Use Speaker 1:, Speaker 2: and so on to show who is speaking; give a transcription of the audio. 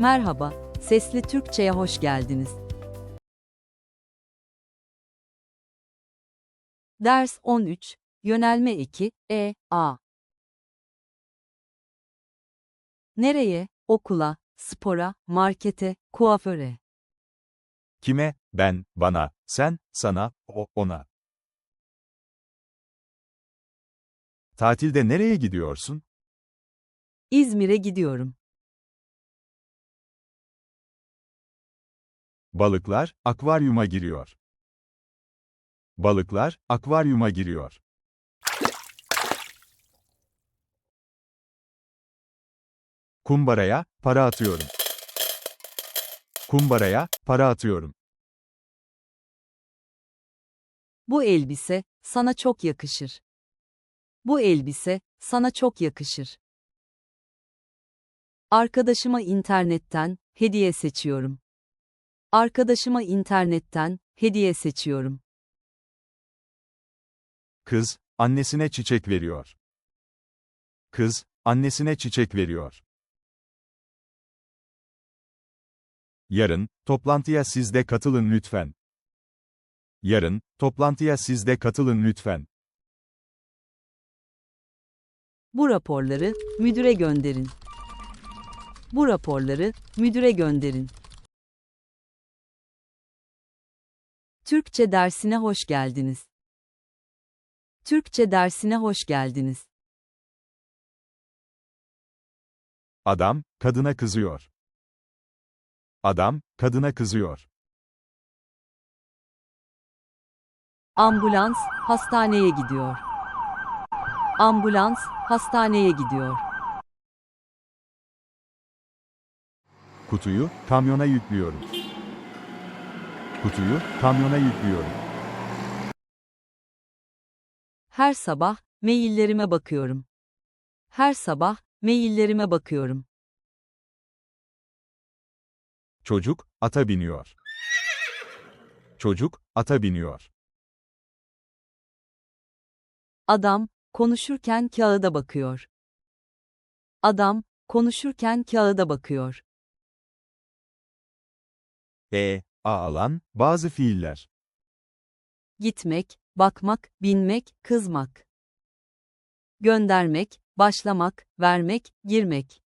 Speaker 1: Merhaba, Sesli Türkçe'ye hoş geldiniz. Ders 13, Yönelme 2, E, A. Nereye? Okula, spora, markete, kuaföre.
Speaker 2: Kime? Ben, bana, sen, sana, o, ona. Tatilde nereye gidiyorsun?
Speaker 1: İzmir'e gidiyorum.
Speaker 2: Balıklar, akvaryuma giriyor. Balıklar, akvaryuma giriyor. Kumbaraya, para atıyorum. Kumbaraya, para atıyorum.
Speaker 1: Bu elbise sana çok yakışır. Bu elbise sana çok yakışır. Arkadaşıma internetten hediye seçiyorum. Arkadaşıma internetten hediye seçiyorum.
Speaker 2: Kız, annesine çiçek veriyor. Kız, annesine çiçek veriyor. Yarın, toplantıya siz de katılın lütfen. Yarın, toplantıya siz de katılın lütfen.
Speaker 1: Bu raporları müdüre gönderin. Bu raporları müdüre gönderin. Türkçe dersine hoş geldiniz. Türkçe dersine hoş geldiniz.
Speaker 2: Adam, kadına kızıyor. Adam, kadına kızıyor.
Speaker 1: Ambulans hastaneye gidiyor. Ambulans hastaneye gidiyor.
Speaker 2: Kutuyu, kamyona yüklüyorum. Kutuyu, kamyona yüklüyorum.
Speaker 1: Her sabah maillerime bakıyorum. Her sabah maillerime bakıyorum.
Speaker 2: Çocuk, ata biniyor. Çocuk, ata biniyor.
Speaker 1: Adam konuşurken kağıda bakıyor. Adam konuşurken kağıda bakıyor.
Speaker 2: E, alan, bazı fiiller.
Speaker 1: Gitmek, bakmak, binmek, kızmak. Göndermek, başlamak, vermek, girmek.